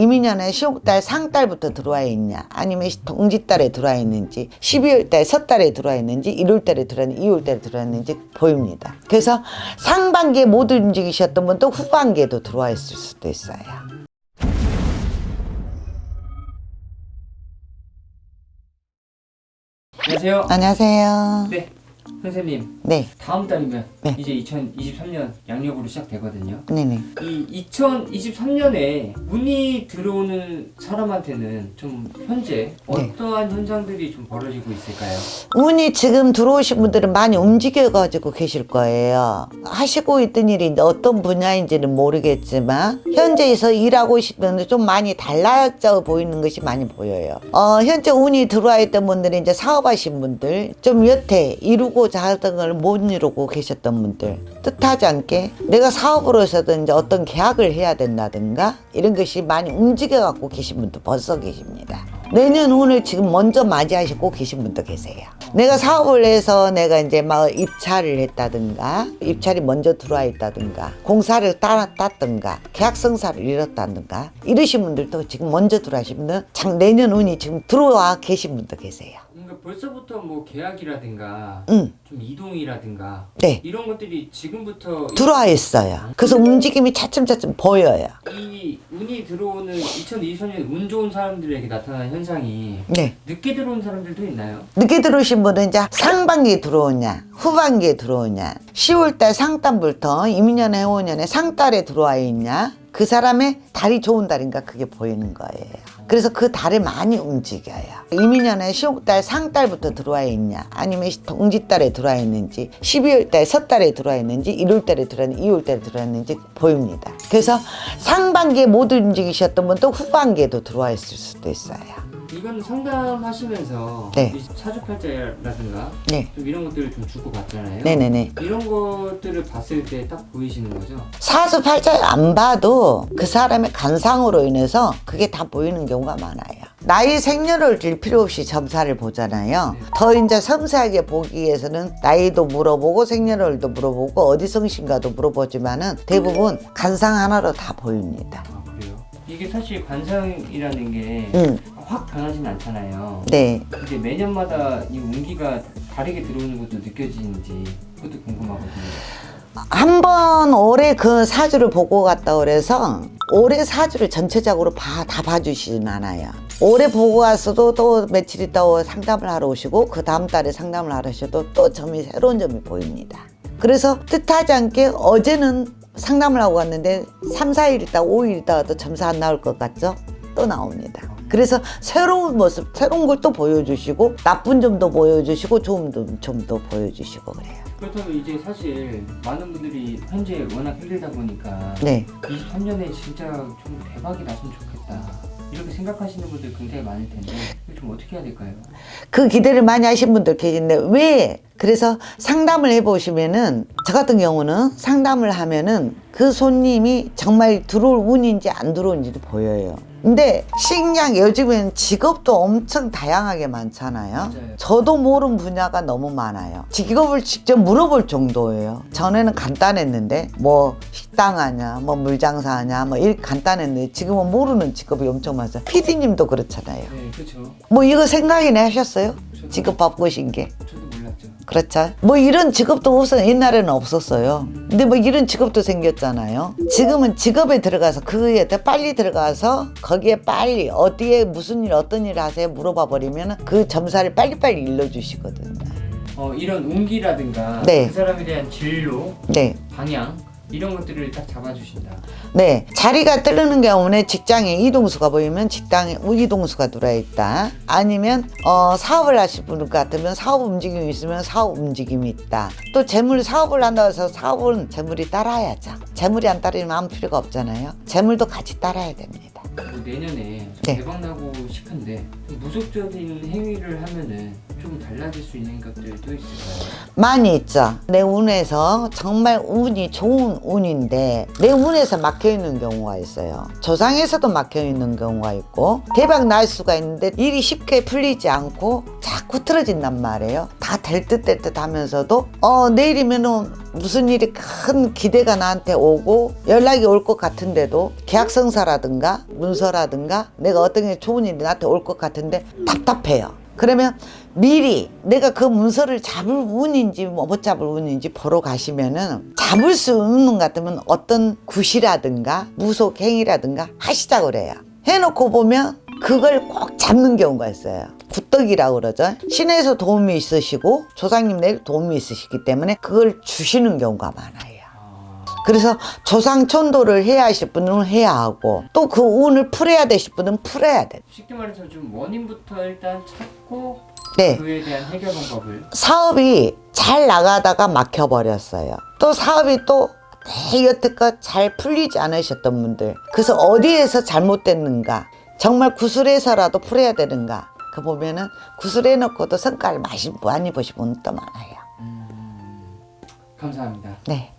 이민년에 10월달 상달부터 들어와 있냐 아니면 동짓달에 들어와 있는지 12월달 섣달에 들어와 있는지 1월달에 들어와 있는지 2월달에 들어와 있는지 보입니다. 그래서 상반기에 못 움직이셨던 분도 후반기에도 들어와 있을 수도 있어요. 안녕하세요. 안녕하세요. 네, 선생님. 네, 다음 달이면 네. 이제 2023년 양력으로 시작되거든요. 네네. 이 2023년에 운이 들어오는 사람한테는 좀 현재 어떠한 현상들이 좀 벌어지고 있을까요? 운이 지금 들어오신 분들은 많이 움직여가지고 계실 거예요. 하시고 있던 일이 어떤 분야인지는 모르겠지만 현재에서 일하고 있으면 좀 많이 달라져 보이는 것이 많이 보여요. 어, 현재 운이 들어와 있던 분들이 이제 사업하신 분들, 좀 여태 이루 고자 하던 걸 못 이루고 계셨던 분들, 뜻하지 않게 내가 사업으로서든 이제 어떤 계약을 해야 된다든가 이런 것이 많이 움직여 갖고 계신 분도 벌써 계십니다. 내년 운을 지금 먼저 맞이하시고 계신 분도 계세요. 내가 사업을 해서 내가 이제 막 입찰을 했다든가, 입찰이 먼저 들어와 있다든가, 공사를 따라 땄든가, 계약성사를 이뤘다든가, 이러신 분들도 지금 먼저 분들, 장 내년 운이 지금 들어와 계신 분도 계세요. 벌써부터 뭐 계약이라든가 응, 좀 이동이라든가 네. 이런 것들이 지금부터 들어와 있어요. 그래서 움직임이 차츰차츰 보여요. 이 운이 들어오는 2023년 운 좋은 사람들에게 나타나는 현상이 네. 늦게 들어온 사람들도 있나요? 늦게 들어오신 분은 이제 상반기에 들어오냐, 후반기에 들어오냐, 10월달 상단부터 이민년에 해오년에 상달에 들어와 있냐, 그 사람의 달이 좋은 달인가 그게 보이는 거예요. 그래서 그 달에 많이 움직여요. 이민년에 10월달 상달부터 들어와 있냐, 아니면 동짓달에 들어와 있는지, 12월달 섣달에 들어와 있는지, 1월달에 들어와 있는지, 2월달에 들어와 있는지 보입니다. 그래서 상반기에 못 움직이셨던 분도 후반기에도 들어와 있을 수도 있어요. 이건 상담하시면서 네. 이 사주팔자라든가 네. 좀 이런 것들을 좀 주고 받잖아요. 네네네. 이런 것들을 봤을 때 딱 보이시는 거죠? 사주 팔자에 안 봐도 그 사람의 간상으로 인해서 그게 다 보이는 경우가 많아요. 나이 생년을 줄 필요 없이 점사를 보잖아요. 더 이제 섬세하게 보기 위해서는 나이도 물어보고 생년월도 물어보고 어디 성신가도 물어보지만은 대부분 간상 하나로 다 보입니다. 아 그래요? 이게 사실 관상이라는 게 음. 확 변하진 않잖아요. 네. 이제 매년마다 이 운기가 다르게 들어오는 것도 느껴지는지 그것도 궁금하거든요. 한 번 올해 그 사주를 보고 갔다 그래서 올해 사주를 전체적으로 봐, 다 봐주시진 않아요. 올해 보고 왔어도 또 며칠 있다 상담을 하러 오시고 그 다음 달에 상담을 하러 오셔도 또 점이 새로운 점이 보입니다. 그래서 뜻하지 않게 어제는 상담을 하고 갔는데 3, 4일 있다 5일 있다가 또 점수 안 나올 것 같죠? 또 나옵니다. 그래서 새로운 모습, 새로운 걸 또 보여주시고 나쁜 점도 보여주시고 좋은 점도 보여주시고 그래요. 그렇다면 이제 사실 많은 분들이 현재 워낙 힘들다 보니까 네. 23년에 진짜 좀 대박이 났으면 좋겠다 이렇게 생각하시는 분들 굉장히 많을 텐데 이거 좀 어떻게 해야 될까요? 그 기대를 많이 하신 분들 계신데 왜? 그래서 상담을 해보시면은 저 같은 경우는 상담을 하면은 그 손님이 정말 들어올 운인지 안 들어오는지도 보여요. 근데 식량 요즘엔 직업도 엄청 다양하게 많잖아요. 맞아요. 저도 모르는 분야가 너무 많아요. 직업을 직접 물어볼 정도예요. 전에는 간단했는데 뭐 식당 하냐, 뭐 물장사 하냐, 뭐 이렇게 간단했는데 지금은 모르는 직업이 엄청 많아요. PD님도 그렇잖아요. 네 그렇죠 뭐 이거 생각이나 하셨어요? 직업 바꾸신 게. 그렇죠. 뭐 이런 직업도 우선 옛날에는 없었어요. 근데 뭐 이런 직업도 생겼잖아요. 지금은 직업에 들어가서 그에 더 빨리 들어가서 거기에 빨리 어디에 무슨 일 어떤 일 하세요 물어봐 버리면 그 점사를 빨리빨리 일러주시거든요. 어, 이런 운기라든가 네. 그 사람에 대한 진로 네. 방향 이런 것들을 딱 잡아주신다 네. 자리가 뜨는 경우는 직장에 이동수가 보이면 직장에 이동수가 들어있다. 아니면, 어, 사업을 하실 분 같으면 사업 움직임이 있으면 사업 움직임이 있다. 또 재물 사업을 한다고 해서 사업은 재물이 따라야죠. 재물이 안 따르면 아무 필요가 없잖아요. 재물도 같이 따라야 됩니다. 뭐 내년에 좀 네. 대박 나고 싶은데 좀 무속적인 행위를 하면은 좀 달라질 수 있는 것들도 있을까요? 많이 있죠. 내 운에서 정말 운이 좋은 운인데 내 운에서 막혀 있는 경우가 있어요. 조상에서도 막혀 있는 경우가 있고 대박 날 수가 있는데 일이 쉽게 풀리지 않고 자꾸 틀어진단 말이에요. 다 될 듯 될 듯 하면서도 어 내일이면은 무슨 일이 큰 기대가 나한테 오고 연락이 올 것 같은데도 계약성사라든가 문서라든가 내가 어떤 게 좋은 일이 나한테 올 것 같은데 답답해요. 그러면 미리 내가 그 문서를 잡을 운인지 뭐 못 잡을 운인지 보러 가시면은 잡을 수 없는 것 같으면 어떤 굿이라든가 무속행위라든가 하시자고 그래요. 해놓고 보면 그걸 꼭 잡는 경우가 있어요. 굿떡이라고 그러죠. 신에서 도움이 있으시고 조상님 내일 도움이 있으시기 때문에 그걸 주시는 경우가 많아요. 아, 그래서 조상 천도를 해야 하실 분은 해야 하고 또 그 운을 풀어야 되실 분은 풀어야 돼. 쉽게 말해서 좀 원인부터 일단 찾고 네. 그에 대한 해결 방법을 사업이 잘 나가다가 막혀버렸어요. 또 사업이 또 네, 여태껏 잘 풀리지 않으셨던 분들. 그래서 어디에서 잘못됐는가. 정말 구슬해서라도 풀어야 되는가. 그 보면은 구슬해 놓고도 성과를 많이, 보신 분도 많아요. 음, 감사합니다. 네.